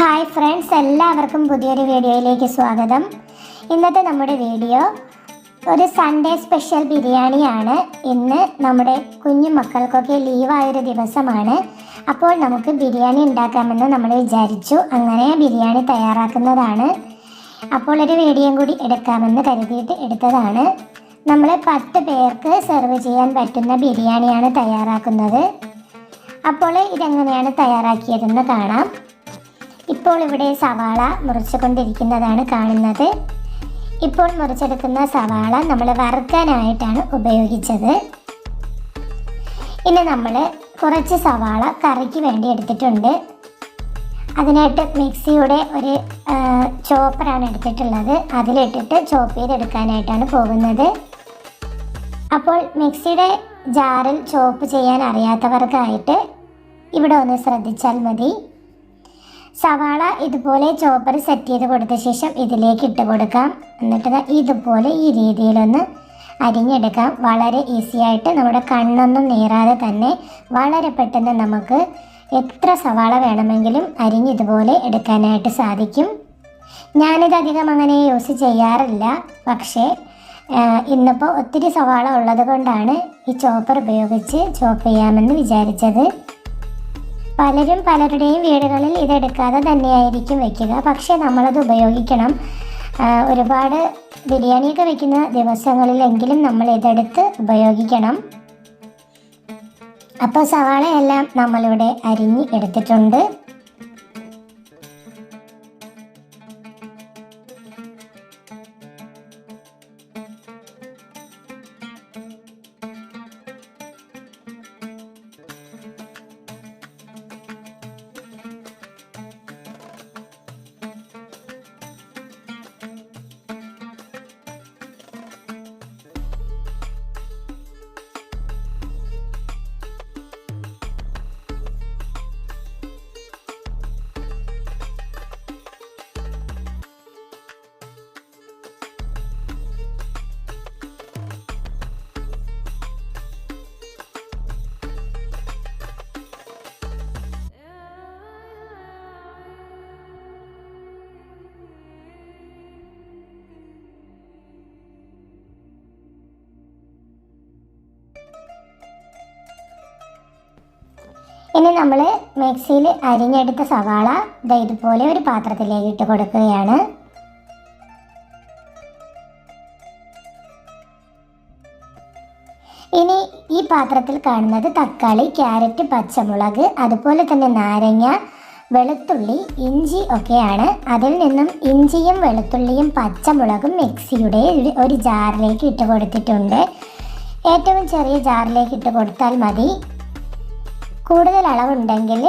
Hi friends എല്ലാവർക്കും പുതിയൊരു വീഡിയോയിലേക്ക് സ്വാഗതം. ഇന്നത്തെ നമ്മുടെ വീഡിയോ ഒരു സൺഡേ സ്പെഷ്യൽ ബിരിയാണിയാണ്. ഇന്ന് നമ്മുടെ കുഞ്ഞു മക്കൾക്കൊക്കെ ലീവായൊരു ദിവസമാണ്. അപ്പോൾ നമുക്ക് ബിരിയാണി ഉണ്ടാക്കാമെന്ന് നമ്മൾ വിചാരിച്ചു. അങ്ങനെ ബിരിയാണി തയ്യാറാക്കുന്നതാണ്. അപ്പോൾ ഒരു വീഡിയോയും കൂടി എടുക്കാമെന്ന് കരുതിയിട്ട് എടുത്തതാണ്. നമ്മൾ പത്ത് പേർക്ക് സെർവ് ചെയ്യാൻ പറ്റുന്ന ബിരിയാണിയാണ് തയ്യാറാക്കുന്നത്. അപ്പോൾ ഇതെങ്ങനെയാണ് തയ്യാറാക്കിയതെന്ന് കാണാം. ഇപ്പോൾ ഇവിടെ സവാള മുറിച്ചുകൊണ്ടിരിക്കുന്നതാണ് കാണുന്നത്. ഇപ്പോൾ മുറിച്ചെടുക്കുന്ന സവാള നമ്മൾ വറുക്കാനായിട്ടാണ് ഉപയോഗിച്ചത്. ഇനി നമ്മൾ കുറച്ച് സവാള കറിക്ക് വേണ്ടി എടുത്തിട്ടുണ്ട്. അതിനായിട്ട് മിക്സിയുടെ ഒരു ചോപ്പറാണ് എടുത്തിട്ടുള്ളത്. അതിലിട്ടിട്ട് ചോപ്പ് ചെയ്തെടുക്കാനായിട്ടാണ് പോകുന്നത്. അപ്പോൾ മിക്സിയുടെ ജാറിൽ ചോപ്പ് ചെയ്യാൻ അറിയാത്തവർക്കായിട്ട് ഇവിടെ ഒന്ന് ശ്രദ്ധിച്ചാൽ മതി. സവാള ഇതുപോലെ ചോപ്പർ സെറ്റ് ചെയ്ത് കൊടുത്ത ശേഷം ഇതിലേക്ക് ഇട്ട് കൊടുക്കാം. എന്നിട്ട് ഇതുപോലെ ഈ രീതിയിലൊന്ന് അരിഞ്ഞെടുക്കാം. വളരെ ഈസി ആയിട്ട് നമ്മുടെ കണ്ണൊന്നും നീറാതെ തന്നെ വളരെ പെട്ടെന്ന് നമുക്ക് എത്ര സവാള വേണമെങ്കിലും അരിഞ്ഞിതുപോലെ എടുക്കാനായിട്ട് സാധിക്കും. ഞാനിത് അധികം അങ്ങനെ യൂസ് ചെയ്യാറില്ല. പക്ഷേ ഇന്നിപ്പോൾ ഒത്തിരി സവാള ഉള്ളത് കൊണ്ടാണ് ഈ ചോപ്പർ ഉപയോഗിച്ച് ചോപ്പ് ചെയ്യാമെന്ന് വിചാരിച്ചത്. പലരും പലരുടെയും വീടുകളിൽ ഇതെടുക്കാതെ തന്നെയായിരിക്കും വെക്കുക. പക്ഷേ നമ്മളത് ഉപയോഗിക്കണം. ഒരുപാട് ബിരിയാണിയൊക്കെ വെക്കുന്ന ദിവസങ്ങളിലെങ്കിലും നമ്മൾ ഇതെടുത്ത് ഉപയോഗിക്കണം. അപ്പോൾ സവാളയെല്ലാം നമ്മളിവിടെ അരിഞ്ഞ് എടുത്തിട്ടുണ്ട്. ഇനി നമ്മൾ മിക്സിയിൽ അരിഞ്ഞെടുത്ത സവാള ദാ ഇതുപോലെ ഒരു പാത്രത്തിലേക്ക് ഇട്ട് കൊടുക്കുകയാണ്. ഇനി ഈ പാത്രത്തിൽ കാണുന്നത് തക്കാളി ക്യാരറ്റ് പച്ചമുളക് അതുപോലെ തന്നെ നാരങ്ങ വെളുത്തുള്ളി ഇഞ്ചി ഒക്കെയാണ്. അതിൽ നിന്നും ഇഞ്ചിയും വെളുത്തുള്ളിയും പച്ചമുളകും മിക്സിയുടെ ഒരു- ജാറിലേക്ക് ഇട്ട് കൊടുത്തിട്ടുണ്ട്. ഏറ്റവും ചെറിയ ജാറിലേക്ക് ഇട്ട് കൊടുത്താൽ മതി. കൂടുതൽ അളവുണ്ടെങ്കിൽ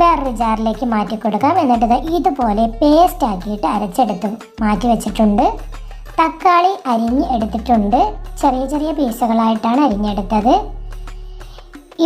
വേറൊരു ജാറിലേക്ക് മാറ്റി കൊടുക്കാം. എന്നിട്ട് ഇതുപോലെ പേസ്റ്റ് ആക്കിയിട്ട് അരച്ചെടുത്ത് മാറ്റി വെച്ചിട്ടുണ്ട്. തക്കാളി അരിഞ്ഞ് എടുത്തിട്ടുണ്ട്. ചെറിയ ചെറിയ പീസുകളായിട്ടാണ് അരിഞ്ഞെടുത്തത്.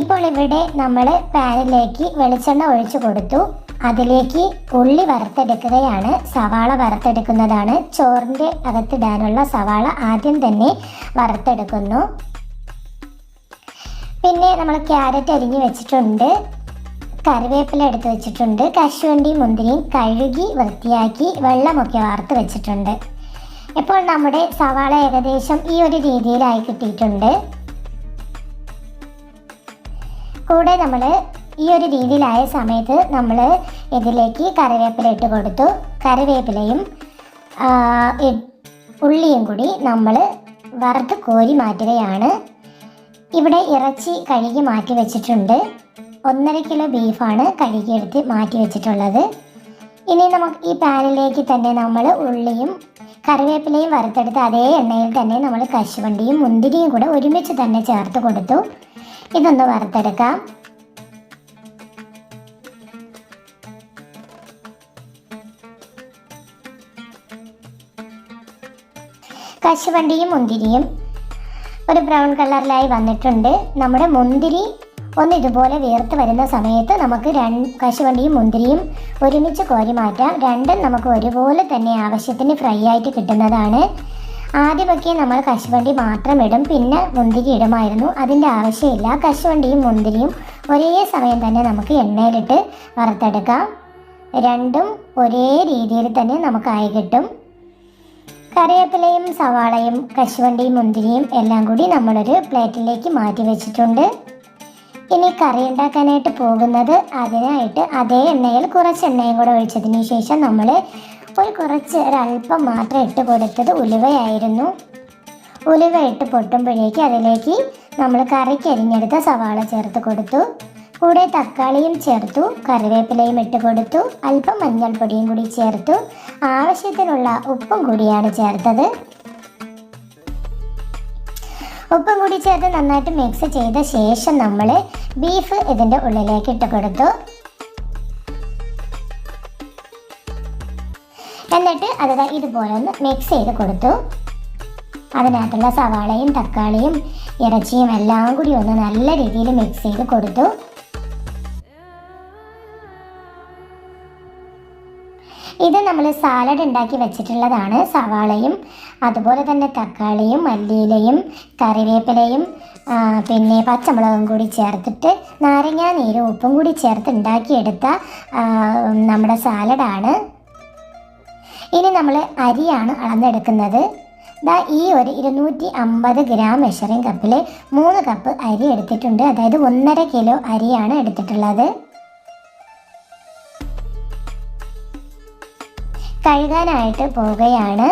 ഇപ്പോൾ ഇവിടെ നമ്മൾ പാനിലേക്ക് വെളിച്ചെണ്ണ ഒഴിച്ചു കൊടുത്തു. അതിലേക്ക് ഉള്ളി വറുത്തെടുക്കുകയാണ്. സവാള വറുത്തെടുക്കുന്നതാണ്. ചോറിന്റെ അകത്തിടാനുള്ള സവാള ആദ്യം തന്നെ വറുത്തെടുക്കുന്നു. പിന്നെ നമ്മൾ ക്യാരറ്റ് അരിഞ്ഞ് വെച്ചിട്ടുണ്ട്. കറിവേപ്പില എടുത്ത് വെച്ചിട്ടുണ്ട്. കശുവണ്ടി മുന്തിരിയും കഴുകി വൃത്തിയാക്കി വെള്ളമൊക്കെ വാർത്ത് വെച്ചിട്ടുണ്ട്. ഇപ്പോൾ നമ്മുടെ സവാള ഏകദേശം ഈ ഒരു രീതിയിലായി കിട്ടിയിട്ടുണ്ട്. കൂടെ നമ്മൾ ഈ ഒരു രീതിയിലായ സമയത്ത് നമ്മൾ ഇതിലേക്ക് കറിവേപ്പില ഇട്ട് കൊടുത്തു. കറിവേപ്പിലയും ഉള്ളിയും കൂടി നമ്മൾ വറുത്ത് കോരി മാറ്റുകയാണ്. ഇവിടെ ഇറച്ചി കഴുകി മാറ്റി വെച്ചിട്ടുണ്ട്. ഒന്നര കിലോ ബീഫാണ് കഴുകിയെടുത്ത് മാറ്റി വെച്ചിട്ടുള്ളത്. ഇനി നമുക്ക് ഈ പാനിലേക്ക് തന്നെ നമ്മൾ ഉള്ളിയും കറിവേപ്പിലയും വറുത്തെടുത്ത് അതേ എണ്ണയിൽ തന്നെ നമ്മൾ കശുവണ്ടിയും മുന്തിരിയും കൂടെ ഒരുമിച്ച് തന്നെ ചേർത്ത് കൊടുത്തു. ഇതൊന്ന് വറുത്തെടുക്കാം. കശുവണ്ടിയും മുന്തിരിയും ഒരു ബ്രൗൺ കളറിലായി വന്നിട്ടുണ്ട്. നമ്മുടെ മുന്തിരി ഒന്ന് ഇതുപോലെ വീർത്ത് വരുന്ന സമയത്ത് നമുക്ക് രണ്ട് കശുവണ്ടിയും മുന്തിരിയും ഒരുമിച്ച് കോരി മാറ്റാം. രണ്ടും നമുക്ക് ഒരുപോലെ തന്നെ ആവശ്യത്തിന് ഫ്രൈ ആയിട്ട് കിട്ടുന്നതാണ്. ആദ്യമൊക്കെ നമ്മൾ കശുവണ്ടി മാത്രം ഇടും. പിന്നെ മുന്തിരി ഇടുമായിരുന്നു. അതിന്റെ ആവശ്യമില്ല. കശുവണ്ടിയും മുന്തിരിയും ഒരേ സമയം തന്നെ നമുക്ക് എണ്ണയിലിട്ട് വറുത്തെടുക്കാം. രണ്ടും ഒരേ രീതിയിൽ തന്നെ നമുക്കായി കിട്ടും. കറിവേപ്പിലയും സവാളയും കശുവണ്ടിയും മുന്തിരിയും എല്ലാം കൂടി നമ്മളൊരു പ്ലേറ്റിലേക്ക് മാറ്റി വെച്ചിട്ടുണ്ട്. ഇനി കറി ഉണ്ടാക്കാനായിട്ട് പോകുന്നത് അതിനായിട്ട് അതേ എണ്ണയിൽ കുറച്ച് എണ്ണയും കൂടെ ഒഴിച്ചതിന് ശേഷം നമ്മൾ ഒരു കുറച്ച് ഒരല്പം മാത്രം ഇട്ട് കൊടുത്തത് ഉലുവയായിരുന്നു. ഉലുവ ഇട്ട് പൊട്ടുമ്പോഴേക്ക് അതിലേക്ക് നമ്മൾ കറിക്ക് അരിഞ്ഞെടുത്ത സവാള ചേർത്ത് കൊടുത്തു. കൂടെ തക്കാളിയും ചേർത്തു കറിവേപ്പിലയും ഇട്ട് കൊടുത്തു അല്പം മഞ്ഞൾപ്പൊടിയും കൂടി ചേർത്തു. ആവശ്യത്തിനുള്ള ഉപ്പും കൂടിയാണ് ചേർത്തത്. ഉപ്പും കൂടി ചേർത്ത് നന്നായിട്ട് മിക്സ് ചെയ്ത ശേഷം നമ്മൾ ബീഫ് ഇതിന്റെ ഉള്ളിലേക്ക് ഇട്ട് കൊടുത്തു. എന്നിട്ട് അത് ഇതുപോലെ ഒന്ന് മിക്സ് ചെയ്ത് കൊടുത്തു. അതിനകത്തുള്ള സവാളയും തക്കാളിയും ഇറച്ചിയും എല്ലാം കൂടി ഒന്ന് നല്ല രീതിയിൽ മിക്സ് ചെയ്ത് കൊടുത്തു. സാലഡ് ഉണ്ടാക്കി വെച്ചിട്ടുള്ളതാണ്. സവാളയും അതുപോലെ തന്നെ തക്കാളിയും മല്ലിയിലയും കറിവേപ്പിലയും പിന്നെ പച്ചമുളകും കൂടി ചേർത്തിട്ട് നാരങ്ങാ നീരും ഉപ്പും കൂടി ചേർത്ത് ഉണ്ടാക്കിയെടുത്ത നമ്മുടെ സാലഡാണ് ഇനി നമ്മൾ അരിയാണ് അളന്നെടുക്കുന്നത്. ദാ ഈ ഒരു ഇരുന്നൂറ്റി അമ്പത് ഗ്രാം മെഷറിംഗ് കപ്പിൽ മൂന്ന് കപ്പ് അരി എടുത്തിട്ടുണ്ട്. അതായത് ഒന്നര കിലോ അരിയാണ് എടുത്തിട്ടുള്ളത്. കഴുകാനായിട്ട് പോവുകയാണ്.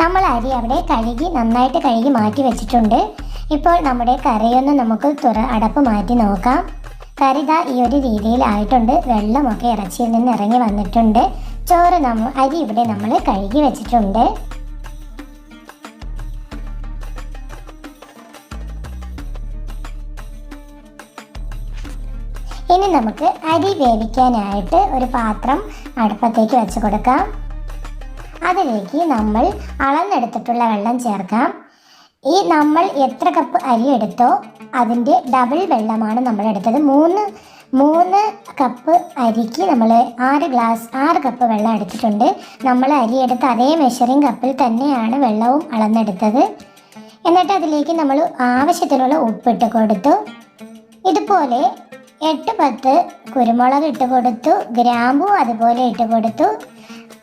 നമ്മൾ അരി അവിടെ കഴുകി നന്നായിട്ട് കഴുകി മാറ്റി വെച്ചിട്ടുണ്ട്. ഇപ്പോൾ നമ്മുടെ കറിയൊന്ന് നമുക്ക് തുറ അടപ്പ് മാറ്റി നോക്കാം. കറി ദാ ഈ ഒരു രീതിയിലായിട്ടുണ്ട് വെള്ളമൊക്കെ ഇറച്ചിയിൽ നിന്ന് ഇറങ്ങി വന്നിട്ടുണ്ട്. ചോറ് നമ്മൾ അരി ഇവിടെ നമ്മൾ കഴുകി വെച്ചിട്ടുണ്ട്. ഇനി നമുക്ക് അരി വേവിക്കാനായിട്ട് ഒരു പാത്രം അടുപ്പത്തേക്ക് വെച്ച് കൊടുക്കാം. അതിലേക്ക് നമ്മൾ അളന്നെടുത്തിട്ടുള്ള വെള്ളം ചേർക്കാം. ഈ നമ്മൾ എത്ര കപ്പ് അരി എടുത്തോ അതിന്റെ ഡബിൾ വെള്ളമാണ് നമ്മൾ എടുത്തത്. മൂന്ന് മൂന്ന് കപ്പ് അരിക്ക് നമ്മൾ ആറ് ഗ്ലാസ് ആറ് കപ്പ് വെള്ളം എടുത്തിട്ടുണ്ട്. നമ്മൾ അരി എടുത്ത് അതേ മെഷറിംഗ് കപ്പിൽ തന്നെയാണ് വെള്ളവും അളന്നെടുത്തത്. എന്നിട്ട് അതിലേക്ക് നമ്മൾ ആവശ്യത്തിനുള്ള ഉപ്പിട്ട് കൊടുത്തു. ഇതുപോലെ എട്ട് പത്ത് കുരുമുളക് ഇട്ട് കൊടുത്തു ഗ്രാമ്പു അതുപോലെ ഇട്ട് കൊടുത്തു.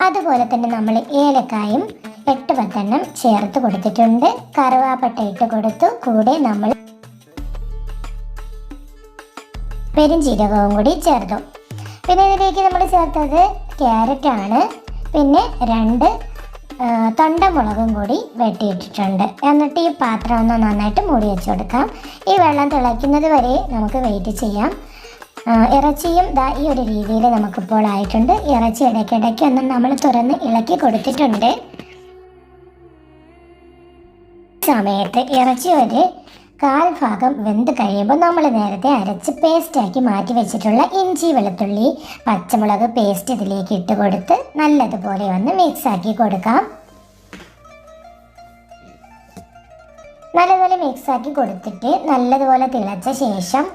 അതുപോലെ തന്നെ നമ്മൾ ഏലക്കായും എട്ട് പത്തെണ്ണം ചേർത്ത് കൊടുത്തിട്ടുണ്ട്. കറുവാപ്പട്ട ഇട്ട് കൊടുത്തു. കൂടെ നമ്മൾ പെരുംജീരകവും കൂടി ചേർത്തു. പിന്നെ ഇതിലേക്ക് നമ്മൾ ചേർത്തത് ക്യാരറ്റാണ്. പിന്നെ രണ്ട് തൊണ്ടമുളകും കൂടി വെട്ടിയിട്ടിട്ടുണ്ട്. എന്നിട്ട് ഈ പാത്രം ഒന്ന് നന്നായിട്ട് മൂടി വെച്ച് കൊടുക്കാം. ഈ വെള്ളം തിളയ്ക്കുന്നത് വരെ നമുക്ക് വെയിറ്റ് ചെയ്യാം. ഇറച്ചിയും ദാ ഈ ഒരു രീതിയിൽ നമുക്കിപ്പോൾ ആയിട്ടുണ്ട്. ഇറച്ചി ഇടയ്ക്കിടയ്ക്ക് ഒന്ന് നമ്മൾ തുറന്ന് ഇളക്കി കൊടുത്തിട്ടുണ്ട്. സമയത്ത് ഇറച്ചി ഒരു കാൽ ഭാഗം വെന്ത് കഴിയുമ്പോൾ നമ്മൾ നേരത്തെ അരച്ച് പേസ്റ്റാക്കി മാറ്റി വെച്ചിട്ടുള്ള ഇഞ്ചി വെളുത്തുള്ളി പച്ചമുളക് പേസ്റ്റ് ഇതിലേക്ക് ഇട്ട് കൊടുത്ത് നല്ലതുപോലെ ഒന്ന് മിക്സാക്കി കൊടുക്കാം. നല്ലതുപോലെ മിക്സാക്കി കൊടുത്തിട്ട് നല്ലതുപോലെ തിളച്ച ശേഷം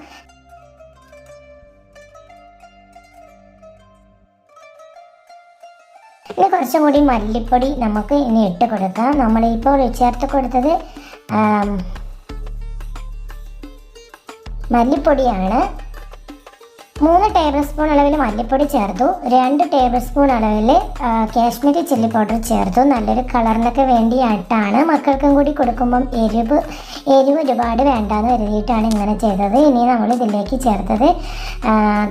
ഇനി കുറച്ചും കൂടി മല്ലിപ്പൊടി നമുക്ക് ഇനി ഇട്ട് കൊടുക്കാം. നമ്മളിപ്പോൾ ചേർത്ത് കൊടുത്തത് മല്ലിപ്പൊടിയാണ്. മൂന്ന് ടേബിൾ സ്പൂൺ അളവിൽ മല്ലിപ്പൊടി ചേർത്തു. രണ്ട് ടേബിൾ സ്പൂൺ അളവിൽ കാശ്മീരി ചില്ലി പൗഡർ ചേർത്തു. നല്ലൊരു കളറിനൊക്കെ വേണ്ടിയിട്ടാണ് മക്കൾക്കും കൂടി കൊടുക്കുമ്പം എരിവ് എരിവ് ഒരുപാട് വേണ്ടാന്ന് കരുതിയിട്ടാണ് ഇങ്ങനെ ചെയ്തത്. ഇനി നമ്മൾ ഇതിലേക്ക് ചേർത്തത്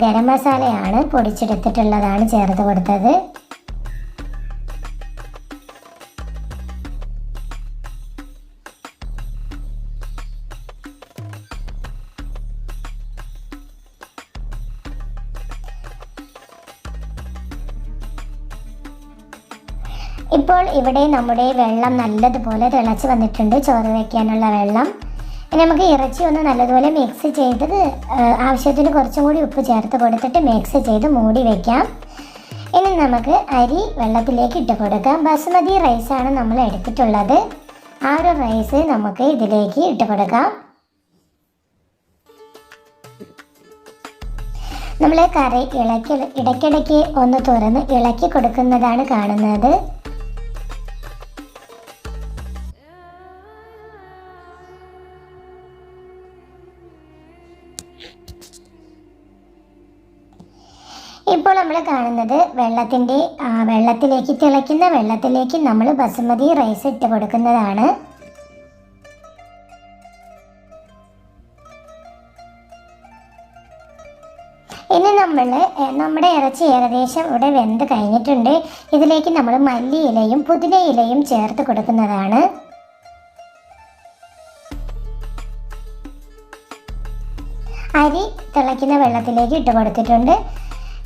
ഗരം മസാലയാണ് പൊടിച്ചെടുത്തിട്ടുള്ളതാണ് ചേർത്ത് കൊടുത്തത്. ഇവിടെ നമ്മുടെ വെള്ളം നല്ലതുപോലെ തിളച്ച് വന്നിട്ടുണ്ട്. ചോറ് വയ്ക്കാനുള്ള വെള്ളം. ഇനി നമുക്ക് ഇറച്ചി ഒന്ന് നല്ലതുപോലെ മിക്സ് ചെയ്തത് ആവശ്യത്തിന് കുറച്ചും കൂടി ഉപ്പ് ചേർത്ത് കൊടുത്തിട്ട് മിക്സ് ചെയ്ത് മൂടി വയ്ക്കാം ഇനി നമുക്ക് അരി വെള്ളത്തിലേക്ക് ഇട്ട് കൊടുക്കാം. ബസുമതി റൈസാണ് നമ്മൾ എടുത്തിട്ടുള്ളത്. ആ ഒരു റൈസ് നമുക്ക് ഇതിലേക്ക് ഇട്ട് കൊടുക്കാം. നമ്മൾ കറി ഇളക്കി ഇടയ്ക്കിടയ്ക്ക് ഒന്ന് തുറന്ന് ഇളക്കി കൊടുക്കുന്നതാണ് കാണുന്നത്. ഇപ്പോൾ നമ്മൾ കാണുന്നത് വെള്ളത്തിന്റെ വെള്ളത്തിലേക്ക് തിളയ്ക്കുന്ന വെള്ളത്തിലേക്ക് നമ്മൾ ബസുമതി റൈസ് ഇട്ട് കൊടുക്കുന്നതാണ്. ഇനി നമ്മൾ നമ്മുടെ ഇറച്ചി ഏകദേശം ഇവിടെ വെന്ത് കഴിഞ്ഞിട്ടുണ്ട്. ഇതിലേക്ക് നമ്മൾ മല്ലിയിലയും പുതിന ഇലയും ചേർത്ത് കൊടുക്കുന്നതാണ്. അരി തിളയ്ക്കുന്ന വെള്ളത്തിലേക്ക് ഇട്ട് കൊടുത്തിട്ടുണ്ട്.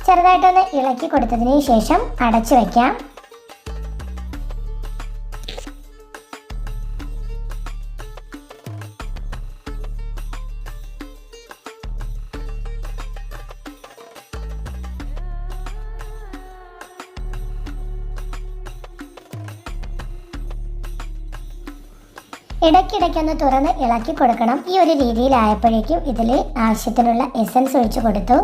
ചെറുതായിട്ടൊന്ന് ഇളക്കി കൊടുത്തതിന് ശേഷം അടച്ചു വയ്ക്കാം ഇടയ്ക്കിടയ്ക്കൊന്ന് തുറന്ന് ഇളക്കി കൊടുക്കണം. ഈ ഒരു രീതിയിലായപ്പോഴേക്കും ഇതിൽ ആവശ്യത്തിനുള്ള എസൻസ് ഒഴിച്ചു കൊടുത്തു.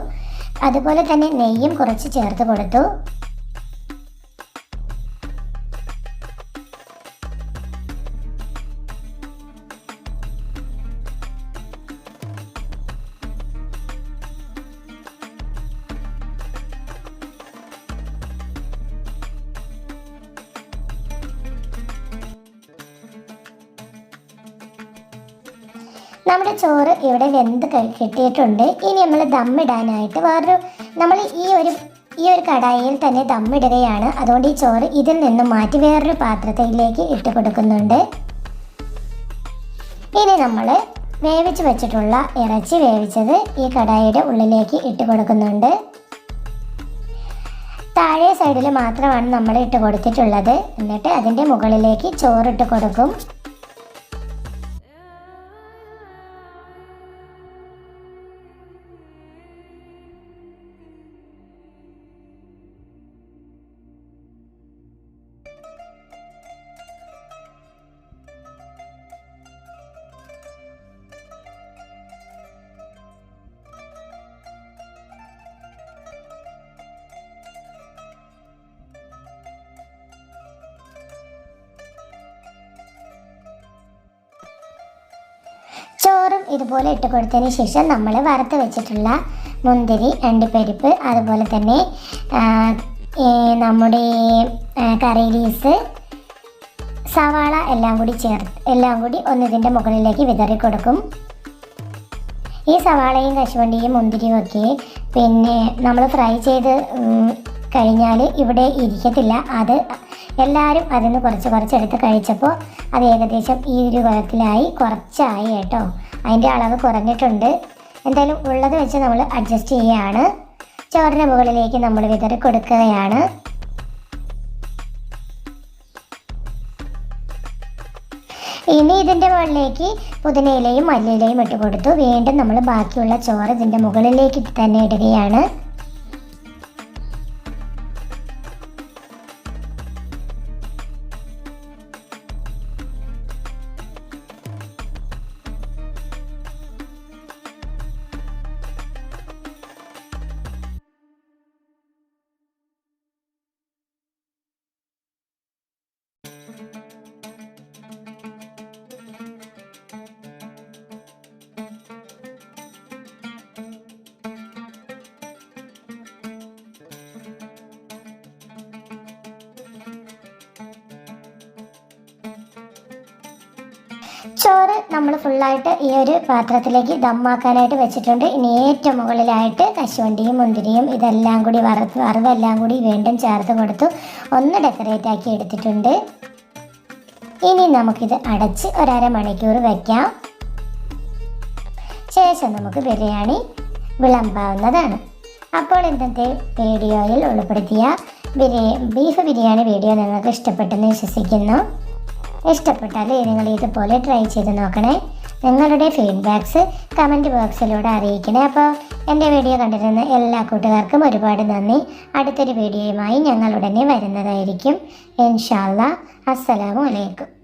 അതുപോലെ തന്നെ നെയ്യും കുറച്ച് ചേർത്ത് കൊടുത്തു. നമ്മുടെ ചോറ് ഇവിടെ വെന്ത് കിട്ടിയിട്ടുണ്ട്. ഇനി നമ്മൾ ദമ്മിടാനായിട്ട് വേറൊരു നമ്മൾ ഈ ഒരു ഈ ഒരു കടായിൽ തന്നെ ദമ്മിടുകയാണ് അതുകൊണ്ട് ഈ ചോറ് ഇതിൽ നിന്നും മാറ്റി വേറൊരു പാത്രത്തിലേക്ക് ഇട്ട് കൊടുക്കുന്നുണ്ട്. ഇനി നമ്മൾ വേവിച്ച് വെച്ചിട്ടുള്ള ഇറച്ചി വേവിച്ചത് ഈ കടായിയുടെ ഉള്ളിലേക്ക് ഇട്ട് കൊടുക്കുന്നുണ്ട്. താഴെ സൈഡിൽ മാത്രമാണ് നമ്മൾ ഇട്ട് കൊടുത്തിട്ടുള്ളത്. എന്നിട്ട് അതിന്റെ മുകളിലേക്ക് ചോറിട്ട് കൊടുക്കും. ഇതുപോലെ ഇട്ട് കൊടുത്തതിന് ശേഷം നമ്മൾ വറുത്ത് വെച്ചിട്ടുള്ള മുന്തിരി രണ്ട് പരിപ്പ് അതുപോലെ തന്നെ നമ്മുടെ കറി ലീസ് സവാള എല്ലാം കൂടി ചേർത്ത് എല്ലാം കൂടി ഒന്നിതിന്റെ മുകളിലേക്ക് വിതറി കൊടുക്കും. ഈ സവാളയും കശുവണ്ടിയും മുന്തിരിയും ഒക്കെ പിന്നെ നമ്മൾ ഫ്രൈ ചെയ്ത് കഴിഞ്ഞാൽ ഇവിടെ ഇരിക്കത്തില്ല. അത് എല്ലാവരും അതിൽ നിന്ന് കുറച്ച് കുറച്ചെടുത്ത് കഴിച്ചപ്പോൾ അത് ഏകദേശം ഈ ഒരു കുളത്തിലായി കുറച്ചായി കേട്ടോ. അതിന്റെ അളവ് കുറഞ്ഞിട്ടുണ്ട്. എന്തായാലും ഉള്ളത് വെച്ച് നമ്മൾ അഡ്ജസ്റ്റ് ചെയ്യുകയാണ് ചോറിന്റെ മുകളിലേക്ക് നമ്മൾ വിതറി കൊടുക്കുകയാണ്. ഇനി ഇതിന്റെ മുകളിലേക്ക് പുതിനയിലയും മല്ലിയിലയും ഇട്ട് കൊടുത്തു. വീണ്ടും നമ്മൾ ബാക്കിയുള്ള ചോറ് ഇതിന്റെ മുകളിലേക്ക് തന്നെ ഇടുകയാണ്. ചോറ് നമ്മൾ ഫുള്ളായിട്ട് ഈ ഒരു പാത്രത്തിലേക്ക് ദമ്മാക്കാനായിട്ട് വെച്ചിട്ടുണ്ട്. ഇനി ഏറ്റവും മുകളിലായിട്ട് കശുവണ്ടിയും മുന്തിരിയും ഇതെല്ലാം കൂടി വറുത്ത് വറവെല്ലാം കൂടി വീണ്ടും ചേർത്ത് കൊടുത്തു ഒന്ന് ഡെക്കറേറ്റ് ആക്കി എടുത്തിട്ടുണ്ട്. ഇനി നമുക്കിത് അടച്ച് ഒരര മണിക്കൂർ വയ്ക്കാം ശേഷം നമുക്ക് ബിരിയാണി വിളമ്പാവുന്നതാണ്. അപ്പോൾ ഇന്നത്തെ വീഡിയോയിൽ ഉൾപ്പെടുത്തിയ ബിരിയാണി ബീഫ് ബിരിയാണി വീഡിയോ നിങ്ങൾക്ക് ഇഷ്ടപ്പെട്ടെന്ന് വിശ്വസിക്കുന്നു. ഇഷ്ടപ്പെട്ടാൽ നിങ്ങൾ ഇതുപോലെ ട്രൈ ചെയ്ത് നോക്കണേ. നിങ്ങളുടെ ഫീഡ്ബാക്ക്സ് കമന്റ് ബോക്സിലൂടെ അറിയിക്കണേ. അപ്പോൾ എന്റെ വീഡിയോ കണ്ടിരുന്ന എല്ലാ കൂട്ടുകാർക്കും ഒരുപാട് നന്ദി. അടുത്തൊരു വീഡിയോയുമായി ഞങ്ങളുടനെ വരുന്നതായിരിക്കും. ഇൻഷാല്ല അസ്സലാമു അലൈക്കും.